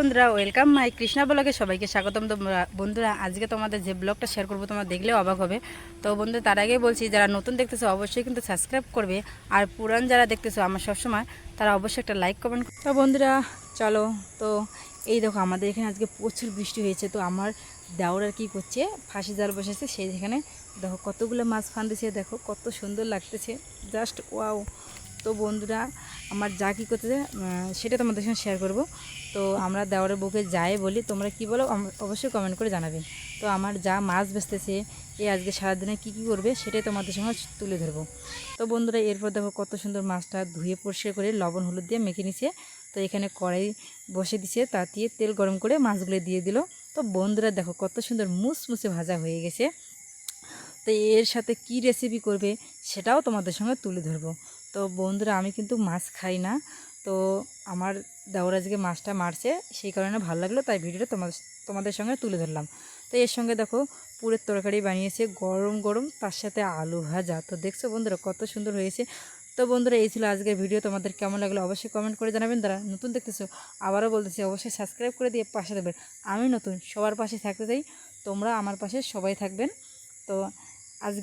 বন্ধুরা welcome my Krishna ব্লগে সবাইকে স্বাগতম। তোমরা বন্ধুরা আজকে তোমাদের যে ব্লগটা শেয়ার করব, তোমরা দেখলেও অবাক হবে। তো বন্ধু তার আগে বলছি, যারা নতুন দেখতেছো, অবশ্যই কিন্তু সাবস্ক্রাইব করবে। আর পুরান যারা দেখতেছো আমার সবসময়, তারা অবশ্যই একটা লাইক কমেন্ট তো বন্ধুরা, চলো, তো এই দেখো, আমাদের এখানে আজকে প্রচুর বৃষ্টি হয়েছে। তো আমার দেওয়ার কি করছে, ফাঁসি জাল বসেছে, সেই যেখানে দেখো কতগুলো মাছ ফান্দিছে দেখো কত সুন্দর লাগতেছে। জাস্ট ওয়াও তো বন্ধুরা আমার যা কী করতেছে আহ, সেটা তোমাদের সঙ্গে শেয়ার করব। তো আমরা দেওয়ারের বুকে যাই বলি তোমরা কি বলো অবশ্যই কমেন্ট করে জানাবে। তো আমার যা মাছ বেচতেছে এ আজকে সারাদিনে কি কি করবে সেটাই তোমাদের সঙ্গে তুলে ধরবো। তো বন্ধুরা এরপর দেখো কত সুন্দর মাছটা ধুয়ে পরিষ্কার করে লবণ হলুদ দিয়ে মেখে নিছে। তো এখানে কড়াই বসে দিছে তা দিয়ে তেল গরম করে মাছগুলো দিয়ে দিল। তো বন্ধুরা দেখো কত সুন্দর মুসমুসে ভাজা হয়ে গেছে। তো এর সাথে কি রেসিপি করবে সেটাও তোমাদের সঙ্গে তুলে ধরবো। তো বন্ধুরা, আমি কিন্তু মাছ খাই না। তো আমার দেওর আজকে মাছটা মারছে, সেই কারণে ভালো লাগল, তাই ভিডিওটা তোমাদের তোমাদের সঙ্গে তুলে ধরলাম। তো এর সঙ্গে দেখো, পুরের তরকারি বানিয়েছে, গরম গরম, তার সাথে আলু ভাজা। তো দেখছ বন্ধুরা, কত সুন্দর হয়েছে। তো বন্ধুরা, এই ছিল আজকের ভিডিও, তোমাদের কেমন লাগল অবশ্যই কমেন্ট করে জানাবেন। যারা নতুন দেখতেছো, আবারও বলতেছি, অবশ্যই সাবস্ক্রাইব করে দিয়ে পাশে দেবেন আমি নতুন, সবার পাশে থাকতে চাই, তোমরা আমার পাশে সবাই থাকবেন। তো আজকে